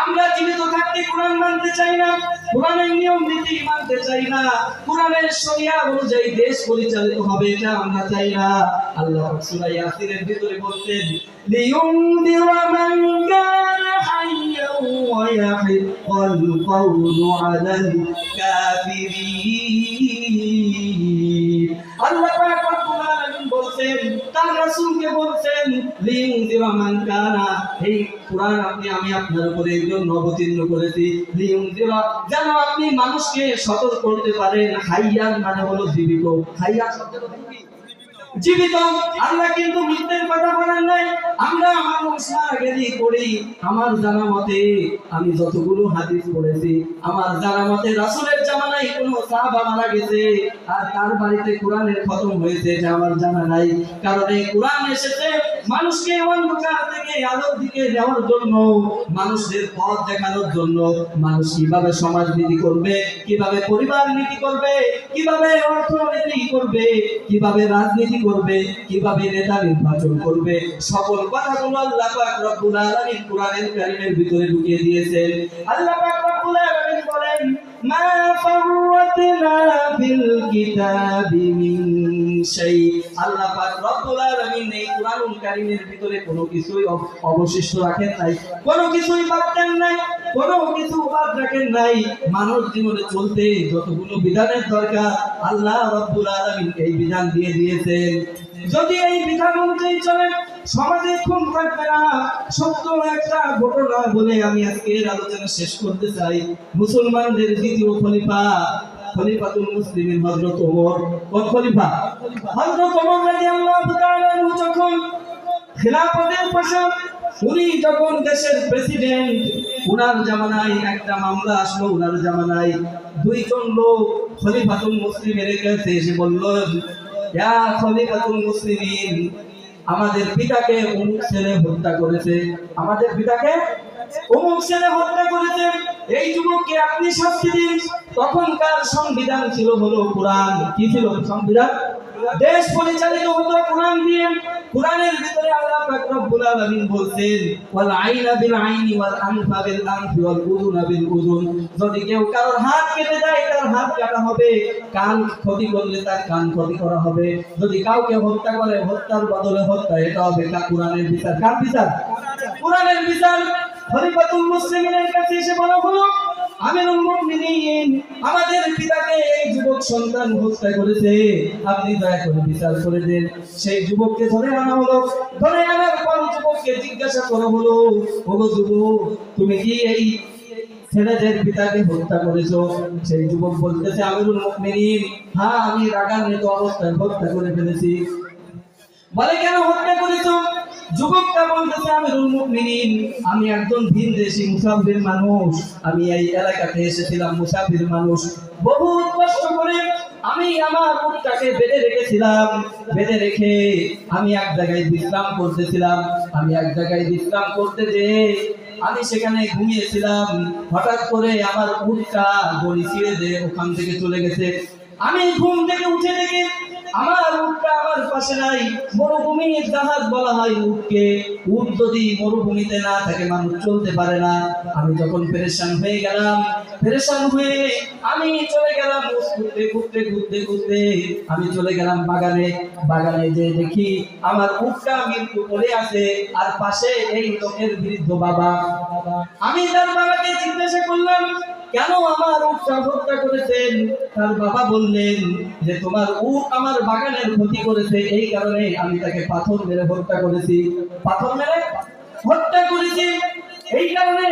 আমরা জীবিত থাকতে কোরআন মানতে চাই না, কোরআনের নিয়ম, নীতি মানতে চাই না। কোরআনের শরিয়া অনুযায়ী দেশ পরিচালিত হবে এটা আমরা চাই না। আল্লাহ সূরা ইয়াসিনের ভিতরে বলতেন লিয়ুনদির মান কানা ওয়া আলাল কাফিরিন। আল্লাহ পাক বলছেন, তার রাসূলকে বলছেন লিয়ুনদির মান কানা, এই কোরআন আপনি, আমি আপনার উপরে এই জন্য অবতীর্ণ করেছি। যেন আপনি মানুষকে সতর্ক করতে পারেন। হাইয়ান মানে হলো জীবিত। কি? জীবিত। আল্লাহ কিন্তু মৃত্যুর কথা বলেন নাই। আমরা মানুষ মারা গেলে পড়ি, আমার জানা মতে আমি যতগুলো হাদিস পড়েছি, আমার জানা মতে রাসূলের জামানায় কোনো সাহাবা মারা গেছে, আর তার বাড়িতে কোরআনের খতম হয়েছে এটা আমার জানা নাই। কারণ এই কোরআন এসেছে মানুষকে অন্ধকার থেকে আলোর দিকে যাওয়ার জন্য মানুষদের পথ দেখানোর জন্য মানুষ কীভাবে সমাজ নীতি করবে, কীভাবে পরিবার নীতি করবে, কীভাবে অর্থনীতি করবে, কীভাবে রাজনীতি করবে, কীভাবে নেতা নির্বাচন করবে, সকল কথাগুলো আল্লাহ পাক রব্বুল আলামিন কোরআনের কারিমের ভিতরে ঢুকিয়ে দিয়েছেন। আল্লাহ পাক রব্বুল আলামিন কিতাবি মিন শাই। আল্লাহ পাক এই কোরআনুল কারীমের ভিতরে কোনো কিছুই অবশিষ্ট রাখেন নাই, কোনো কিছুই বাদ দেন নাই, কোনো কিছু বাদ রাখেন নাই। মানব জীবনে চলতে যতগুলো বিধানের দরকার, আল্লাহ রব্বুল আলামিন এই বিধান দিয়ে দিয়েছেন। যদি এই বিধান অনুযায়ী চলেন সমাজে খুন থাকবে সত্য একটা ঘটনা বলে আমি আজকের আলোচনা শেষ করতে চাই। মুসলমানদের দ্বিতীয় খলিফা, খলিফাতুল হযরত ওমর। খলিফা? হযরত ওমর রাদিয়াল্লাহু তাআলা যখন উনি যখন দেশের প্রেসিডেন্ট, উনার জামানায় একটা মামলা আসলো, উনার জামানায় দুইজন লোক খলিফাতুল মুসলিমের কাছে এসে বলল, ইয়া খলিফাতুল মুসলিমিন আমাদের পিতাকে অমুক ছেলে হত্যা করেছে, আমাদের পিতাকে অমুক ছেলে হত্যা করেছে। এই যুবককে আপনি শাস্তি দিন। তখনকার সংবিধান ছিল হলো কোরআন। কি ছিল সংবিধান? দেশ পরিচালিত হতো, কোরআন দিয়ে। কোরআনের ভিতরে আল্লাহ পাক রব্বুল আলামিন বলছেন, ওয়াল আইনা বিল আইনি ওয়াল আনফা বিল আনফি ওয়াল উযুনা বিল উযুন। যদি কেউ কারোর হাত কেটে দেয়, তার হাত কাটা হবে, কান ক্ষতি করলে তার কান ক্ষতি করা হবে। যদি কাউকে হত্যা করে, হত্যার বদলে হত্যা, এটা হবে কা, কোরআনের বিচার। কার বিচার? কোরআনের বিচার। খলিফাতুল মুসলিমিনের কাছে এসে বলা হলো আমিরুল মুমিনিন, আমাদের পিতাকে এই যুবক সন্তান হত্যা করেছে। আপনি দয়া করে বিচার করে দেন। সেই যুবককে ধরে আনা হলো। ধরে আনার পর যুবককে জিজ্ঞাসা করা হলো, ওগো যুবক, তুমি কি এই ছেলেদের পিতাকে হত্যা করেছ? সেই যুবক বলতেছে আমিরুল মুমিনিন হ্যাঁ আমি রাগান্বিত অবস্থায় হত্যা করে ফেলেছি। বলে, কেন হত্যা করেছ? যুবকটা বলতেছে আমি মুমিনিন, আমি একজন ভিন দেশি মুসাফির মানুষ। আমি এই এলাকাতে এসেছিলাম মুসাফির মানুষ। বহু কষ্ট করে আমি আমার মুখটাকে বেঁধে রেখেছিলাম। বেঁধে রেখে আমি এক জায়গায় বিশ্রাম করতেছিলাম। আমি এক জায়গায় বিশ্রাম করতে যে আমি সেখানে ঘুমিয়েছিলাম। হঠাৎ করে আমার উটটা গড়ি ছিঁড়ে দিয়ে ওখান থেকে চলে গেছে। আমি ঘুম থেকে উঠে দেখি আমার উটটা আমার পাশে নাই। মরুভূমির জাহাজ বলা হয় উটকে। উট যদি মরুভূমিতে না থাকে, মানুষ চলতে পারে না। আমি যখন পেরেশান হয়ে গেলাম, পেরেশান হয়ে আমি চলে গেলাম ঘুরতে ঘুরতে ঘুরতে ঘুরতে আমি চলে গেলাম বাগানে। বাগানে যে দেখি আমার উটটা মৃত্যু পড়ে আছে, আর পাশে এই লোকের বৃদ্ধ বাবা। আমি তার বাবাকে জিজ্ঞাসা করলাম কেন আমার উটটা হত্যা করেছেন? তার বাবা বললেন যে, তোমার উট আমার বাগানের ক্ষতি করেছে, এই কারণে আমি তাকে পাথর মেরে হত্যা করেছি। পাথর মেরে হত্যা করেছি? এই কারণে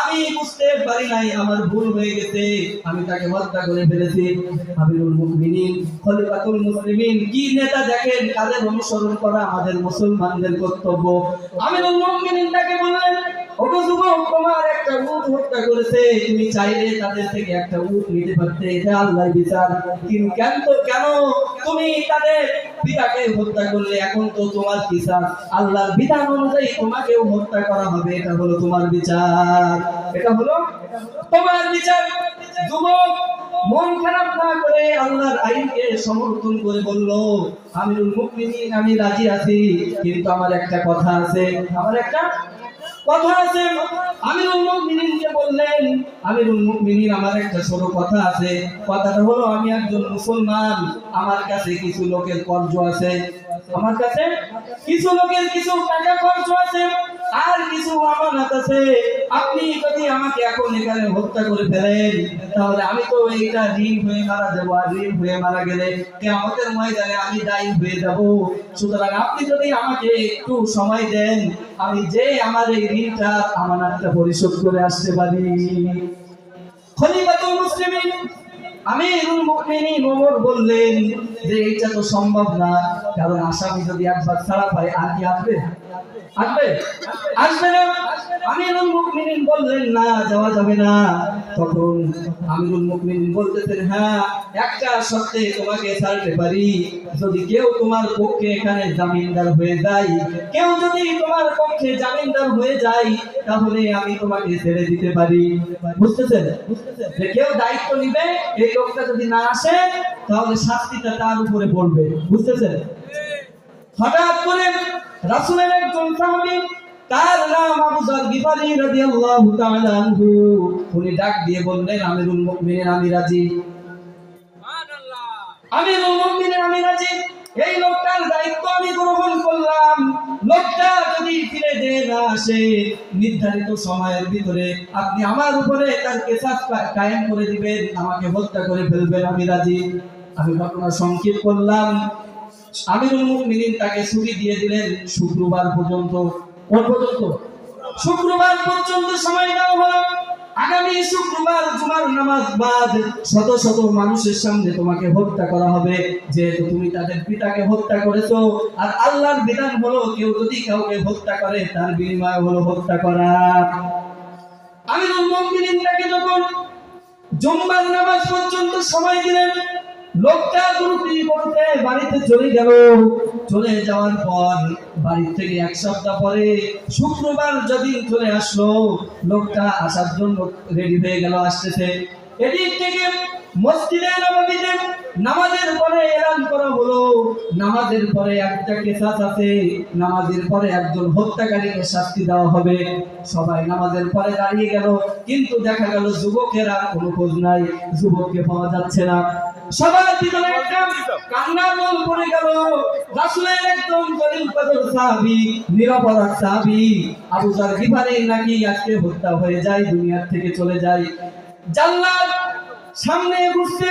আমি বুঝতে পারি নাই, আমার ভুল হয়ে গেছে, আমি তাকে হত্যা করে ফেলেছি। আমিরুল মুমিনিন খলিফাতুল মুসলিমিন, কি নেতা দেখেন, কাদের অনুসরণ করা আমাদের মুসলমানদের কর্তব্য? আমিরুল মুমিনিন তাকে বললেন ওগো যুবক তোমার একটা উট হত্যা করেছে। তুমি চাইলে তাদের থেকে একটা উট নিতে পারতে। এটা বিচার। কিন্তু কেন তো, কেন? তুমি তাদের পিতাকে হত্যা করলে। এখন তো তোমার বিচার। আল্লাহর বিধান অনুযায়ী তোমাকেও হত্যা করা হবে। এটা হলো তোমার বিচার। এটা হলো তোমার বিচার। যুবক, মন খারাপ না করে আল্লাহর আইনকে সমর্থন করে বলল আমি রাজি আছি। কিন্তু আমার একটা কথা আছে। আমার একটা কথা আছে। আমিরুল মুকমিনিনকে বললেন, আমিরুল মুকমিনিন আমার একটা ছোট কথা আছে। কথাটা হলো, আমি একজন মুসলমান। আমার কাছে কিছু লোকের কর্জ আছে। আমার কাছে কিছু লোকের কিছু টাকা খরচ আছে। আর কিছু আমানত আছে। আপনি যদি আমাকে এখন এখানে হত্যা করে ফেলেন, তাহলে আমি তো এইটা ঋণ হয়ে মারা যাব, আর ঋণ হয়ে মারা গেলে আমাদের ময়দানে আমি দায়ী হয়ে যাব। সুতরাং আপনি যদি আমাকে একটু সময় দেন, আমি যে আমার এই ঋণটা, আমানতটা পরিশোধ করে আসতে পারি। খলিফাতুল মুসলিমিন আমিরুল মুমিনিন ওমর বললেন যে এটা তো সম্ভব না, কারণ আসামি যদি একবার ছাড়া পায়, আর কি আসবে? হ্যাঁ জামিনদার হয়ে যায়, কেউ যদি তোমার পক্ষে জামিনদার হয়ে যায়, তাহলে আমি তোমাকে ছেড়ে দিতে পারি। বুঝতেছেন? যে কেউ দায়িত্ব নিবে, এই লোকটা যদি না আসে, তাহলে শাস্তিটা তার উপরে পড়বে বুঝতেছেন? হঠাৎ করে রাসূলের একজন সাহাবী তার নাম আবু যর গিফারি রাদিয়াল্লাহু তাআলা আনহু উনি ডাক দিয়ে বললেন আমিরুল মুমিনিন আমি রাজি। আমিরুল মুমিনিন আমি রাজি। এই লোকটার দায়িত্ব আমি গ্রহণ করলাম। লোকটা যদি ফিরে দিয়ে না আসে নির্ধারিত সময়ের ভিতরে আপনি আমার উপরে তার কেসাস কায়েম করে দিবেন আমাকে হত্যা করে ফেলবেন আমি রাজি। আমি ঘটনা সংক্ষেপ করলাম। আমিরুল মুমিনিন তাকে ছুটি দিয়ে দিলেন শুক্রবার পর্যন্ত। কোন পর্যন্ত? শুক্রবার পর্যন্ত সময় দেওয়া হলো। আগামী শুক্রবার জুমার নামাজ বাদ শত শত মানুষের সামনে তোমাকে হত্যা করা হবে। যেহেতু তুমি তাদের পিতাকে হত্যা করেছ। আর আল্লাহর বিধান হলো কেউ যদি কাউকে হত্যা করে, তার বিনিময় হলো হত্যা করা। আমিরুল মুমিনিন তাকে যখন জুম্মার নামাজ পর্যন্ত সময় দিলেন লোকটা দ্রুতি করতে বাড়িতে চলে গেল। চলে যাওয়ার পর বাড়ি থেকে এক সপ্তাহ পরে শুক্রবার যেদিন চলে আসলো, লোকটা আসার জন্য রেডি হয়ে গেল আসতেছে। এদিক থেকে মসজিদে নববীতে নামাজের পরে এলান করা হলো। নামাজের পরে একটা কেসাস আছে, নামাজের পরে একজন হত্যাকারীকে শাস্তি দেওয়া হবে। সবাই নামাজের পরে দাঁড়িয়ে গেল, কিন্তু দেখা গেল যুবকেরা কোনো খোঁজ নাই, যুবককে পাওয়া যাচ্ছে না। সবার ভিতরে একটা কান্নার মন পড়ে গেল। রাসূলের একদম জলিল কদর সাহাবী নিরাপরাধ সাহাবী। আবু জার গিফারি নাকি আজকে হত্যা হয়ে যায় দুনিয়ার থেকে চলে যায়। জাল্লাদ সামনে বসছে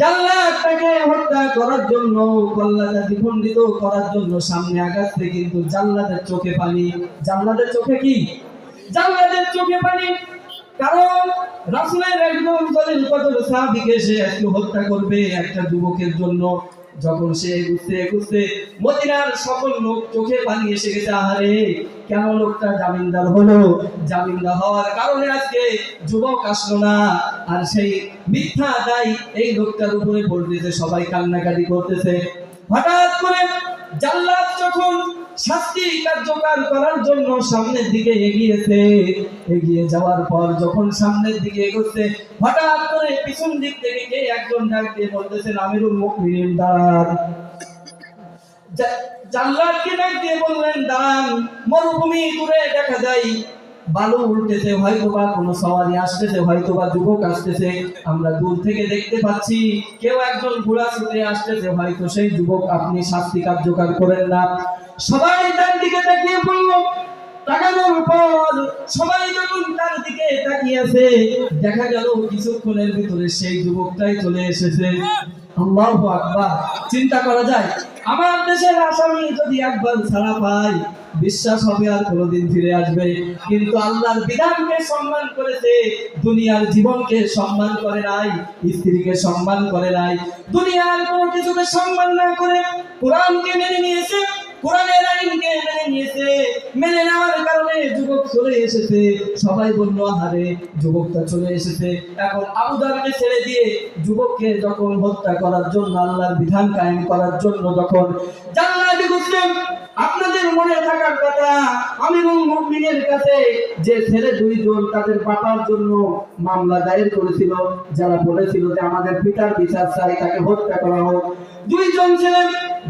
জাল্লাদ তাকে হত্যা করার জন্য কল্লাটা দ্বিখণ্ডিত করার জন্য সামনে আগাচ্ছে কিন্তু জাল্লাদের চোখে পানি। জাল্লাদের চোখে কি? জাল্লাদের চোখে পানি। কারণ রাসূলের একটু হত্যা করবে একটা যুবকের জন্য? যখন সে এগুতে এগুতে মদিনার সকল লোক চোখে পানি এসে গেছে, আহারে, কেন লোকটা জামিনদার হলো? জামিনদার হওয়ার কারণে আজকে যুবক আসলো না। আর সেই মিথ্যা দায় এই লোকটার উপরে পড়তেছে সবাই কান্নাকাটি করতেছে। হঠাৎ করে জাল্লাদ যখন শাস্তি কার্যকর করার জন্য সামনের দিকে এগিয়েছে, এগিয়ে যাওয়ার পর যখন সামনের দিকে এগোচ্ছে, হঠাৎ করে পিছন দিক থেকে একজন ডাক দিয়ে বলতেছেন, আমিরুল মুমিনিন, দাঁড়ান। জাল্লাদকে ডাক দিয়ে বললেন, দাঁড়ান, মরুভূমি দূরে দেখা যায়। বালু উল্টেছে হয়তো বা কোনো সওয়ারি আসতেছে, হয়তো বা যুবক আসতেছে, আমরা দূর থেকে দেখতে পাচ্ছি, কেউ একজন ঘোড়া ছুটে আসতেছে, হয়তো সেই যুবক আপনি শাস্তি কার্যকর করেন না। সবাই তার দিকে তাকিয়ে পড়ল তাকানোর পর সবাই যখন তার দিকে তাকিয়ে আছে, দেখা গেল কিছুক্ষণের ভিতরে সেই যুবকটাই চলে এসেছে। আল্লাহু আকবার। চিন্তা করা যায়, আমার দেশের আসামি যদি একবার ছাড়া পায় বিশ্বাস হবে আর কোনোদিন ফিরে আসবে। কিন্তু আল্লাহর বিধানকে সম্মান করেছে, দুনিয়ার জীবনকে সম্মান করে নাই, স্ত্রীকে সম্মান করে নাই। দুনিয়ার কোনো কিছুকে সম্মান না করে কোরআনকে মেনে নিয়েছে যখন হত্যা করার জন্য, আল্লাহর বিধান কায়েম করার জন্য যখন জান্নাতি মুসলিম আপনাদের মনে থাকার কথা, আমিরুল মুমিনের কাছে যে ছেলে দুইজন তাদের বাবার জন্য মামলা দায়ের করেছিল, যারা বলেছিল যে আমাদের পিতার বিচার চাই, তাকে হত্যা করা হোক। দুইজন ছেলে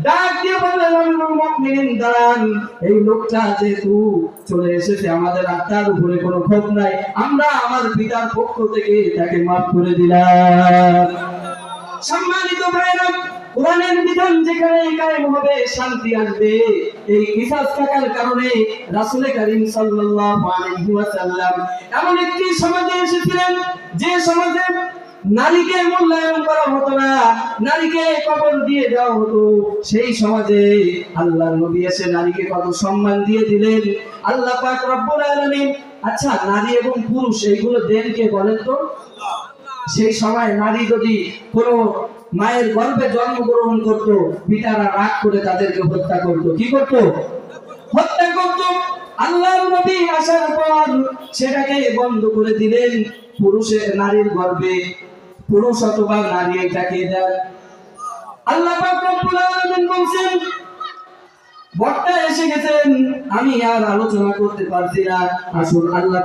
ডাক দিয়ে বললেন মুমিনিন দাঁড়ান। এই লোকটা যেহেতু চলে এসেছে, আমাদের আত্মার উপরে কোনো ক্ষোভ নাই। আমরা আমার পিতার পক্ষ থেকে তাকে মাফ করে দিলাম। সম্মানিত ভাইরা কোরআনের বিধান যেখানে কায়েম হবে শান্তি আসবে। এই কিসাস থাকার কারণে রাসূল করিম সাল্লাল্লাহু আলাইহি ওয়াসাল্লাম এমন একটি সমাজে এসেছিলেন যে সমাজে নারীকে মূল্যায়ন করা হতো না নারীকে কবর দিয়ে দেওয়া হতো। সেই সমাজে আল্লাহ নবী এসে নারীকে কত সম্মান দিয়ে দিলেন। আল্লাহ পাক রব্বুল আলামিন আচ্ছা নারী এবং পুরুষ এইগুলো দেন কে বলেন তো? সেই সময় নারী যদি কোনো মায়ের গর্ভে জন্মগ্রহণ করত, পিতারা রাগ করে তাদেরকে হত্যা করত। কি করত? হত্যা করত। আল্লাহর নবী আসার পর সেটাকে বন্ধ করে দিলেন। পুরুষের নারীর গর্ভে পুরুষ অথবা নারী এটাকে দেন। আল্লাহ বলছেন বক্তা এসে গেছেন। আমি আর আলোচনা করতে পারছি না। আসুন আল্লাহ